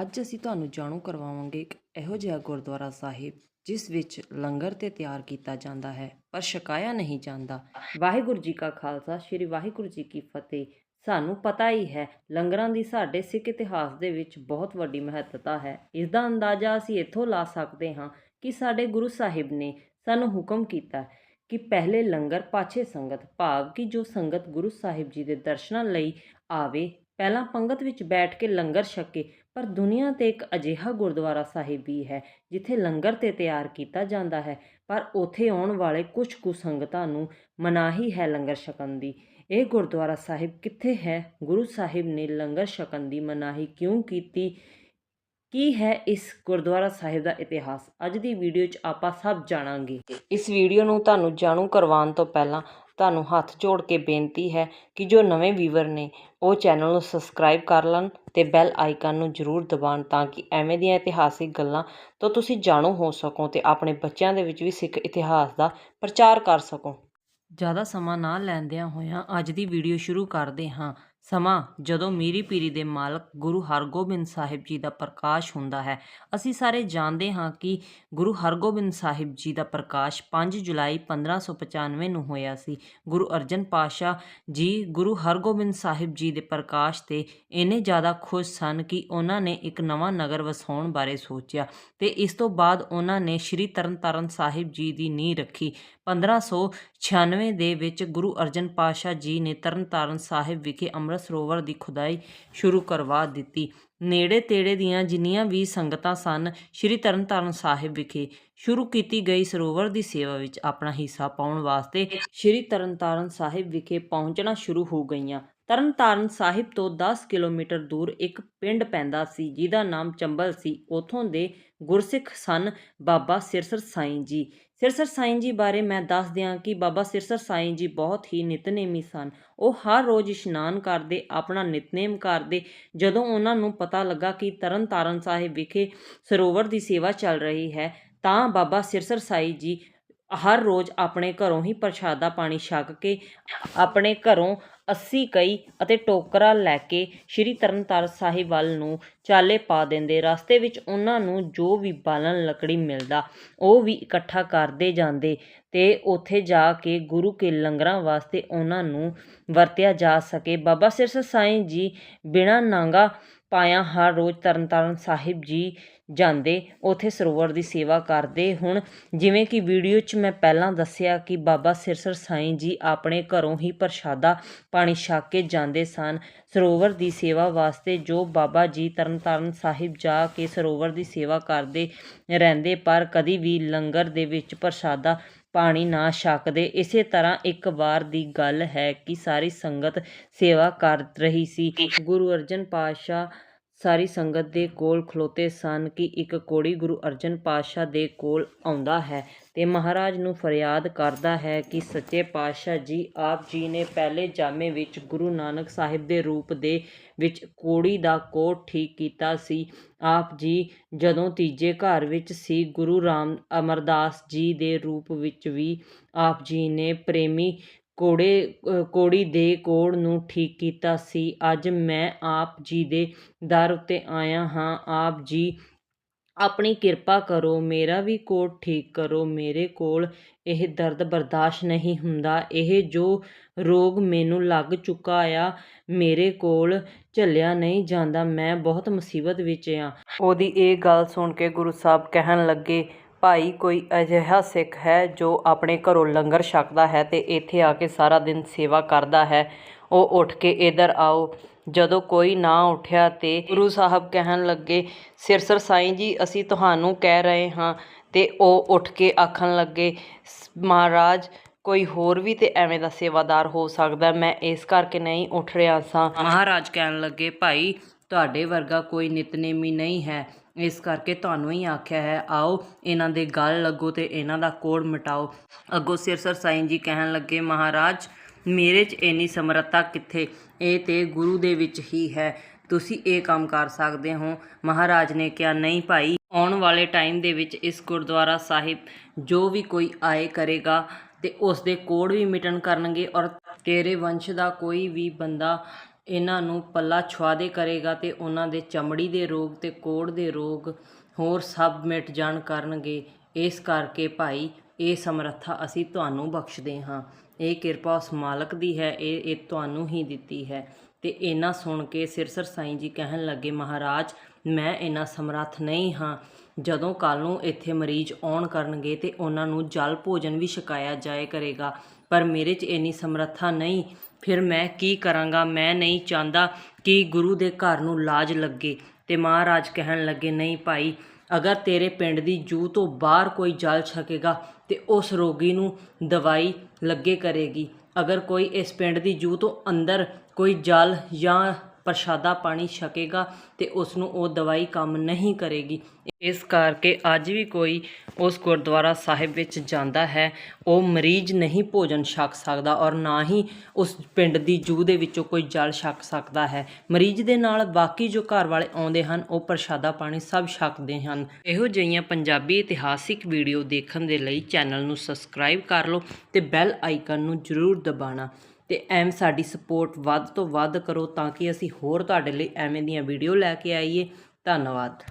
ਅੱਜ ਅਸੀਂ ਤੁਹਾਨੂੰ ਜਾਣੂ ਕਰਵਾਵਾਂਗੇ ਇੱਕ ਇਹੋ ਜਿਹਾ ਗੁਰਦੁਆਰਾ ਸਾਹਿਬ, ਜਿਸ ਵਿੱਚ ਲੰਗਰ ਤੇ ਤਿਆਰ ਕੀਤਾ ਜਾਂਦਾ ਹੈ, ਪਰ ਛਕਾਇਆ ਨਹੀਂ ਜਾਂਦਾ। ਵਾਹਿਗੁਰੂ ਜੀ ਕਾ ਖਾਲਸਾ, ਸ੍ਰੀ ਵਾਹਿਗੁਰੂ ਜੀ ਕੀ ਫਤਿਹ। ਸਾਨੂੰ ਪਤਾ ਹੀ ਹੈ, ਲੰਗਰਾਂ ਦੀ ਸਾਡੇ ਸਿੱਖ ਇਤਿਹਾਸ ਦੇ ਵਿੱਚ ਬਹੁਤ ਵੱਡੀ ਮਹੱਤਤਾ ਹੈ। ਇਸ ਦਾ ਅੰਦਾਜ਼ਾ ਅਸੀਂ ਇੱਥੋਂ ਲਾ ਸਕਦੇ ਹਾਂ ਕਿ ਸਾਡੇ ਗੁਰੂ ਸਾਹਿਬ ਨੇ ਸਾਨੂੰ ਹੁਕਮ ਕੀਤਾ ਕਿ ਪਹਿਲੇ ਲੰਗਰ ਪਾਛੇ ਸੰਗਤ, ਭਾਵ ਕਿ ਜੋ ਸੰਗਤ ਗੁਰੂ ਸਾਹਿਬ ਜੀ ਦੇ ਦਰਸ਼ਨਾਂ ਲਈ ਆਵੇ, ਪਹਿਲਾਂ ਪੰਗਤ ਵਿੱਚ ਬੈਠ ਕੇ ਲੰਗਰ ਛਕੇ ਪਰ ਦੁਨੀਆ ਤੇ ਇੱਕ ਅਜਿਹਾ ਗੁਰਦੁਆਰਾ ਸਾਹਿਬ ਵੀ ਹੈ, ਜਿੱਥੇ ਲੰਗਰ ਤੇ ਤਿਆਰ ਕੀਤਾ ਜਾਂਦਾ ਹੈ, ਪਰ ਉੱਥੇ ਆਉਣ ਵਾਲੇ ਕੁਝ ਕੁ ਸੰਗਤਾਂ ਨੂੰ ਮਨਾਹੀ ਹੈ ਲੰਗਰ ਛਕਣ ਦੀ। ਇਹ ਗੁਰਦੁਆਰਾ ਸਾਹਿਬ ਕਿੱਥੇ ਹੈ? ਗੁਰੂ ਸਾਹਿਬ ਨੇ ਲੰਗਰ ਛਕਣ ਦੀ ਮਨਾਹੀ ਕਿਉਂ ਕੀਤੀ? ਕੀ ਹੈ ਇਸ ਗੁਰਦੁਆਰਾ ਸਾਹਿਬ ਦਾ ਇਤਿਹਾਸ? ਅੱਜ ਦੀ ਵੀਡੀਓ 'ਚ ਆਪਾਂ ਸਭ ਜਾਣਾਂਗੇ। ਇਸ ਵੀਡੀਓ ਨੂੰ ਤੁਹਾਨੂੰ ਜਾਣੂ ਕਰਵਾਉਣ ਤੋਂ ਪਹਿਲਾਂ ਤੁਹਾਨੂੰ ਹੱਥ ਜੋੜ ਕੇ ਬੇਨਤੀ ਹੈ ਕਿ ਜੋ ਨਵੇਂ ਵੀਵਰ ਨੇ, ਉਹ ਚੈਨਲ ਨੂੰ ਸਬਸਕ੍ਰਾਈਬ ਕਰ ਲੈਣ ਅਤੇ ਬੈਲ ਆਈਕਨ ਨੂੰ ਜ਼ਰੂਰ ਦਬਾਉਣ ਤਾਂ ਕਿ ਐਵੇਂ ਦੀਆਂ ਇਤਿਹਾਸਿਕ ਗੱਲਾਂ ਤੋਂ ਤੁਸੀਂ ਜਾਣੂ ਹੋ ਸਕੋ ਅਤੇ ਆਪਣੇ ਬੱਚਿਆਂ ਦੇ ਵਿੱਚ ਵੀ ਸਿੱਖ ਇਤਿਹਾਸ ਦਾ ਪ੍ਰਚਾਰ ਕਰ ਸਕੋ। ਜ਼ਿਆਦਾ ਸਮਾਂ ਨਾ ਲੈਂਦਿਆਂ ਹੋਇਆਂ ਅੱਜ ਦੀ ਵੀਡੀਓ ਸ਼ੁਰੂ ਕਰਦੇ ਹਾਂ। ਸਮਾਂ ਜਦੋਂ ਮੀਰੀ ਪੀਰੀ ਦੇ ਮਾਲਕ ਗੁਰੂ ਹਰਗੋਬਿੰਦ ਸਾਹਿਬ ਜੀ ਦਾ ਪ੍ਰਕਾਸ਼ ਹੁੰਦਾ ਹੈ, ਅਸੀਂ ਸਾਰੇ ਜਾਣਦੇ ਹਾਂ ਕਿ ਗੁਰੂ ਹਰਗੋਬਿੰਦ ਸਾਹਿਬ ਜੀ ਦਾ ਪ੍ਰਕਾਸ਼ 5 ਜੁਲਾਈ 1595 ਨੂੰ ਹੋਇਆ ਸੀ। ਗੁਰੂ ਅਰਜਨ ਪਾਸ਼ਾ ਜੀ ਗੁਰੂ ਹਰਗੋਬਿੰਦ ਸਾਹਿਬ ਜੀ ਦੇ ਪ੍ਰਕਾਸ਼ ਤੇ ਇੰਨੇ ਜ਼ਿਆਦਾ ਖੁਸ਼ ਸਨ ਕਿ ਉਹਨਾਂ ਨੇ ਇੱਕ ਨਵਾਂ ਨਗਰ ਵਸਾਉਣ ਬਾਰੇ ਸੋਚਿਆ ਤੇ ਇਸ ਤੋਂ ਬਾਅਦ ਉਹਨਾਂ ਨੇ ਸ੍ਰੀ ਤਰਨਤਾਰਨ ਸਾਹਿਬ ਜੀ ਦੀ ਨੀਂਹ ਰੱਖੀ। 1596 ਦੇ ਵਿੱਚ ਗੁਰੂ ਅਰਜਨ ਪਾਸ਼ਾ ਜੀ ਨੇ ਤਰਨਤਾਰਨ ਸਾਹਿਬ ਵਿਖੇ ਅੰਮ੍ਰਿਤ ਸਰੋਵਰ ਦੀ ਖੁਦਾਈ ਸ਼ੁਰੂ ਕਰਵਾ ਦਿੱਤੀ। ਨੇੜੇ ਤੇੜੇ ਦੀਆਂ ਜਿੰਨੀਆਂ ਵੀ ਸੰਗਤਾਂ ਸਨ, ਸ੍ਰੀ ਤਰਨਤਾਰਨ ਸਾਹਿਬ ਵਿਖੇ ਸ਼ੁਰੂ ਕੀਤੀ ਗਈ ਸਰੋਵਰ ਦੀ ਸੇਵਾ ਵਿੱਚ ਆਪਣਾ ਹਿੱਸਾ ਪਾਉਣ ਵਾਸਤੇ ਸ੍ਰੀ ਤਰਨਤਾਰਨ ਸਾਹਿਬ ਵਿਖੇ ਪਹੁੰਚਣਾ ਸ਼ੁਰੂ ਹੋ ਗਈਆਂ। ਤਰਨਤਾਰਨ ਸਾਹਿਬ ਤੋਂ 10 ਕਿਲੋਮੀਟਰ ਦੂਰ ਇੱਕ ਪਿੰਡ ਪੈਂਦਾ ਸੀ, ਜਿਹਦਾ ਨਾਮ ਚੰਬਲ ਸੀ। ਉਥੋਂ ਦੇ ਗੁਰਸਿੱਖ ਸਨ ਬਾਬਾ ਸਿਰਸਰ ਸਾਈਂ ਜੀ। ਸਿਰਸਰ ਸਾਈਂ ਜੀ ਬਾਰੇ ਮੈਂ ਦੱਸ ਦਿਆਂ ਕਿ ਬਾਬਾ ਸਿਰਸਰ ਸਾਈਂ ਜੀ ਬਹੁਤ ਹੀ ਨਿਤਨੇਮੀ ਸਨ। ਉਹ ਹਰ ਰੋਜ਼ ਇਸ਼ਨਾਨ ਕਰਦੇ, ਆਪਣਾ ਨਿਤਨੇਮ ਕਰਦੇ। ਜਦੋਂ ਉਹਨਾਂ ਨੂੰ ਪਤਾ ਲੱਗਾ ਕਿ ਤਰਨਤਾਰਨ ਸਾਹਿਬ ਵਿਖੇ ਸਰੋਵਰ ਦੀ ਸੇਵਾ ਚੱਲ ਰਹੀ ਹੈ, ਤਾਂ ਬਾਬਾ ਸਿਰਸਰ ਸਾਈਂ ਜੀ ਹਰ ਰੋਜ਼ ਆਪਣੇ ਘਰੋਂ ਹੀ ਪ੍ਰਸ਼ਾਦਾ ਪਾਣੀ ਛਕ ਕੇ ਆਪਣੇ ਘਰੋਂ 80 ਕਈ ਅਤੇ ਟੋਕਰਾ ਲੈ ਕੇ ਸ਼੍ਰੀ ਤਰਨਤਾਰਨ ਸਾਹਿਬ ਵੱਲ ਨੂੰ ਚਾਲੇ ਪਾ ਦਿੰਦੇ। ਰਸਤੇ ਵਿੱਚ ਉਹਨਾਂ ਨੂੰ ਜੋ ਵੀ ਬਾਲਣ ਲੱਕੜੀ ਮਿਲਦਾ, ਉਹ ਵੀ ਇਕੱਠਾ ਕਰਦੇ ਜਾਂਦੇ ਤੇ ਉੱਥੇ ਜਾ ਕੇ ਗੁਰੂ ਕੇ ਲੰਗਰਾਂ ਵਾਸਤੇ ਉਹਨਾਂ ਨੂੰ ਵਰਤਿਆ ਜਾ ਸਕੇ। ਬਾਬਾ ਸਿਰਸਰ ਸਾਈਂ ਜੀ ਬਿਨਾਂ ਨਾਂਗਾ ਪਾਇਆ ਹਰ ਰੋਜ਼ ਤਰਨਤਾਰਨ ਸਾਹਿਬ ਜੀ ਜਾਂਦੇ, ਉਥੇ ਸਰੋਵਰ ਦੀ ਸੇਵਾ ਕਰਦੇ ਹੁਣ। ਜਿਵੇਂ ਕਿ ਵੀਡੀਓ 'ਚ ਮੈਂ ਪਹਿਲਾਂ ਦੱਸਿਆ ਕਿ ਬਾਬਾ ਸਿਰਸਰ ਸਾਈਂ ਜੀ ਆਪਣੇ ਘਰੋਂ ਹੀ ਪ੍ਰਸ਼ਾਦਾ ਪਾਣੀ ਛਕ ਕੇ ਜਾਂਦੇ ਸਨ। ਸਰੋਵਰ ਦੀ ਸੇਵਾ ਵਾਸਤੇ ਜੋ ਬਾਬਾ ਜੀ ਤਰਨਤਾਰਨ ਸਾਹਿਬ ਜਾ ਕੇ ਸਰੋਵਰ ਦੀ ਸੇਵਾ ਕਰਦੇ ਰਹਿੰਦੇ, ਪਰ ਕਦੀ ਵੀ ਲੰਗਰ ਦੇ ਵਿੱਚ ਪ੍ਰਸ਼ਾਦਾ ਪਾਣੀ ਨਾ ਛਕਦੇ। ਇਸੇ ਤਰ੍ਹਾਂ ਇੱਕ ਵਾਰ ਦੀ ਗੱਲ ਹੈ ਕਿ ਸਾਰੀ ਸੰਗਤ ਸੇਵਾ ਕਰ ਰਹੀ ਸੀ। ਗੁਰੂ ਅਰਜਨ ਪਾਤਸ਼ਾਹ ਸਾਰੀ ਸੰਗਤ ਦੇ ਕੋਲ ਖਲੋਤੇ ਸਨ ਕਿ ਇੱਕ ਕੋੜੀ ਗੁਰੂ ਅਰਜਨ ਪਾਤਸ਼ਾਹ ਦੇ ਕੋਲ ਆਉਂਦਾ ਹੈ ਤੇ ਮਹਾਰਾਜ ਨੂੰ ਫਰਿਆਦ ਕਰਦਾ ਹੈ ਕਿ ਸੱਚੇ ਪਾਤਸ਼ਾਹ ਜੀ, ਆਪ ਜੀ ਨੇ ਪਹਿਲੇ ਜਾਮੇ ਵਿੱਚ ਗੁਰੂ ਨਾਨਕ ਸਾਹਿਬ ਦੇ ਰੂਪ ਦੇ ਵਿੱਚ ਕੋੜੀ ਦਾ ਕੋਟ ਠੀਕ ਕੀਤਾ ਸੀ। ਆਪ ਜੀ ਜਦੋਂ ਤੀਜੇ ਘਰ ਵਿੱਚ ਸੀ, ਗੁਰੂ ਰਾਮ ਅਮਰਦਾਸ ਜੀ ਦੇ ਰੂਪ ਵਿੱਚ ਵੀ ਆਪ ਜੀ ਨੇ ਪ੍ਰੇਮੀ ਕੋੜੇ ਕੋੜੀ ਦੇ ਕੋੜ ਨੂੰ ਠੀਕ ਕੀਤਾ ਸੀ। ਅੱਜ ਮੈਂ ਆਪ ਜੀ ਦੇ ਦਰ ਉੱਤੇ ਆਇਆ ਹਾਂ। ਆਪ ਜੀ, ਆਪਣੀ ਕਿਰਪਾ ਕਰੋ। ਮੇਰਾ ਵੀ ਕੋੜ ਠੀਕ ਕਰੋ। ਮੇਰੇ ਕੋਲ ਇਹ ਦਰਦ ਬਰਦਾਸ਼ਤ ਨਹੀਂ ਹੁੰਦਾ। ਇਹ ਜੋ ਰੋਗ ਮੈਨੂੰ ਲੱਗ ਚੁੱਕਾ ਆ, ਮੇਰੇ ਕੋਲ ਝੱਲਿਆ ਨਹੀਂ ਜਾਂਦਾ। ਮੈਂ ਬਹੁਤ ਮੁਸੀਬਤ ਵਿੱਚ ਆ। ਉਹਦੀ ਇਹ ਗੱਲ ਸੁਣ ਕੇ ਗੁਰੂ ਸਾਹਿਬ ਕਹਿਣ ਲੱਗੇ ਭਾਈ ਕੋਈ ਅਜਿਹਾ ਸਿੱਖ ਹੈ ਜੋ ਆਪਣੇ ਘਰੋਂ ਲੰਗਰ ਛਕਦਾ ਹੈ ਤੇ ਇੱਥੇ ਆ ਕੇ ਸਾਰਾ ਦਿਨ ਸੇਵਾ ਕਰਦਾ ਹੈ। ਉਹ ਉੱਠ ਕੇ ਇਧਰ ਆਓ। ਜਦੋਂ ਕੋਈ ਨਾ ਉੱਠਿਆ ਤੇ ਗੁਰੂ ਸਾਹਿਬ ਕਹਿਣ ਲੱਗੇ ਸਿਰਸਰ ਸਾਈਂ ਜੀ, ਅਸੀਂ ਤੁਹਾਨੂੰ ਕਹਿ ਰਹੇ ਹਾਂ। ਤੇ ਉਹ ਉੱਠ ਕੇ ਆਖਣ ਲੱਗੇ, ਮਹਾਰਾਜ, ਕੋਈ ਹੋਰ ਵੀ ਤੇ ਐਵੇਂ ਦਾ ਸੇਵਾਦਾਰ ਹੋ ਸਕਦਾ ਮੈਂ ਇਸ ਕਰਕੇ ਨਹੀਂ ਉੱਠ ਰਿਹਾ ਸਾਂ। ਮਹਾਰਾਜ ਕਹਿਣ ਲੱਗੇ, ਭਾਈ ਤੁਹਾਡੇ ਵਰਗਾ ਕੋਈ ਨਿਤਨੇਮੀ ਨਹੀਂ ਹੈ। ਇਸ ਕਰਕੇ ਤੁਹਾਨੂੰ ਹੀ ਆਖਿਆ ਹੈ, ਆਓ, ਇਹਨਾਂ ਦੇ ਗੱਲ ਲੱਗੋ ਤੇ ਇਹਨਾਂ ਦਾ ਕੋੜ ਮਿਟਾਓ। ਅੱਗੋਂ ਸਿਰਸਰ ਸਾਈਂ ਜੀ ਕਹਿਣ ਲੱਗੇ, ਮਹਾਰਾਜ, ਮੇਰੇ 'ਚ ਇੰਨੀ ਸਮਰੱਥਾ ਕਿੱਥੇ? ਇਹ ਤੇ ਗੁਰੂ ਦੇ ਵਿੱਚ ਹੀ ਹੈ। ਤੁਸੀਂ ਇਹ ਕੰਮ ਕਰ ਸਕਦੇ ਹੋ। ਮਹਾਰਾਜ ਨੇ ਕਿਹਾ, ਨਹੀਂ ਭਾਈ, ਆਉਣ ਵਾਲੇ ਟਾਈਮ ਦੇ ਵਿੱਚ ਇਸ ਗੁਰਦੁਆਰਾ ਸਾਹਿਬ ਜੋ ਵੀ ਕੋਈ ਆਏ ਕਰੇਗਾ ਤੇ ਉਸ ਦੇ ਕੋੜ ਵੀ ਮਿਟਣ ਕਰਨਗੇ ਔਰ ਤੇਰੇ ਵੰਸ਼ ਦਾ ਕੋਈ ਵੀ ਬੰਦਾ ਇਹਨਾਂ ਨੂੰ ਪੱਲਾ ਛੁਆਦੇ ਕਰੇਗਾ ਤੇ ਉਹਨਾਂ ਦੇ ਚਮੜੀ ਦੇ ਰੋਗ ਤੇ ਕੋੜ ਦੇ ਰੋਗ ਹੋਰ ਸਭ ਮਿਟ ਜਾਣ ਕਰਨਗੇ। ਇਸ ਕਰਕੇ ਭਾਈ, ਇਹ ਸਮਰੱਥਾ ਅਸੀਂ ਤੁਹਾਨੂੰ ਬਖਸ਼ਦੇ ਹਾਂ। ਇਹ ਕਿਰਪਾ ਉਸ ਮਾਲਕ ਦੀ ਹੈ, ਇਹ ਇਹ ਤੁਹਾਨੂੰ ਹੀ ਦਿੱਤੀ ਹੈ। ਤੇ ਇਹਨਾਂ ਸੁਣ ਕੇ ਸਿਰਸਰ ਸਾਈਂ ਜੀ ਕਹਿਣ ਲੱਗੇ, ਮਹਾਰਾਜ, ਮੈਂ ਇਹਨਾਂ ਸਮਰੱਥ ਨਹੀਂ ਹਾਂ। ਜਦੋਂ ਕੱਲ ਨੂੰ ਇੱਥੇ ਮਰੀਜ਼ ਆਉਣ ਕਰਨਗੇ ਤੇ ਉਹਨਾਂ ਨੂੰ ਜਲ ਭੋਜਨ ਵੀ ਛਕਾਇਆ ਜਾਏ ਕਰੇਗਾ, ਪਰ ਮੇਰੇ 'ਚ ਇੰਨੀ ਸਮਰੱਥਾ ਨਹੀਂ। ਫਿਰ ਮੈਂ ਕੀ ਕਰਾਂਗਾ? ਮੈਂ ਨਹੀਂ ਚਾਹੁੰਦਾ ਕਿ ਗੁਰੂ ਦੇ ਘਰ ਨੂੰ ਲਾਜ ਲੱਗੇ। ਤੇ ਮਹਾਰਾਜ ਕਹਿਣ ਲੱਗੇ, ਨਹੀਂ ਭਾਈ, ਅਗਰ ਤੇਰੇ ਪਿੰਡ ਦੀ ਜੂ ਤੋਂ ਬਾਹਰ ਕੋਈ ਜਲ ਛਕੇਗਾ, ਤੇ ਉਸ ਰੋਗੀ ਨੂੰ ਦਵਾਈ ਲੱਗੇ ਕਰੇਗੀ। ਅਗਰ ਕੋਈ ਇਸ ਪਿੰਡ ਦੀ ਜੂ ਤੋਂ ਅੰਦਰ ਕੋਈ ਜਲ ਜਾਂ ਪ੍ਰਸ਼ਾਦਾ ਪਾਣੀ ਛਕੇਗਾ ਤੇ ਉਸ ਨੂੰ ਉਹ ਦਵਾਈ ਕੰਮ ਨਹੀਂ ਕਰੇਗੀ। ਇਸ ਕਰਕੇ ਅੱਜ ਵੀ ਕੋਈ ਉਸ ਗੁਰਦੁਆਰਾ ਸਾਹਿਬ ਵਿੱਚ ਜਾਂਦਾ ਹੈ, ਉਹ ਮਰੀਜ਼ ਨਹੀਂ ਭੋਜਨ ਛਕ ਸਕਦਾ ਔਰ ਨਾ ਹੀ ਉਸ ਪਿੰਡ ਦੀ ਜੂ ਦੇ ਵਿੱਚੋਂ ਕੋਈ ਜਲ ਛਕ ਸਕਦਾ ਹੈ। ਮਰੀਜ਼ ਦੇ ਨਾਲ ਬਾਕੀ ਜੋ ਘਰ ਵਾਲੇ ਆਉਂਦੇ ਹਨ, ਉਹ ਪ੍ਰਸ਼ਾਦਾ ਪਾਣੀ ਸਭ ਛਕਦੇ ਹਨ। ਇਹੋ ਜਿਹੀਆਂ ਪੰਜਾਬੀ ਇਤਿਹਾਸਿਕ ਵੀਡੀਓ ਦੇਖਣ ਦੇ ਲਈ ਚੈਨਲ ਨੂੰ ਸਬਸਕ੍ਰਾਈਬ ਕਰ ਲਓ ਤੇ ਬੈਲ ਆਈਕਨ ਨੂੰ ਜ਼ਰੂਰ ਦਬਾਉਣਾ। ਤੇ ਐਮ ਸਾਡੀ ਸਪੋਰਟ ਵੱਧ ਤੋਂ ਵੱਧ ਕਰੋ ਤਾਂ ਕਿ ਅਸੀਂ ਹੋਰ ਤੁਹਾਡੇ ਲਈ ਐਵੇਂ ਦੀਆਂ ਵੀਡੀਓ ਲੈ ਕੇ ਆਈਏ। ਧੰਨਵਾਦ।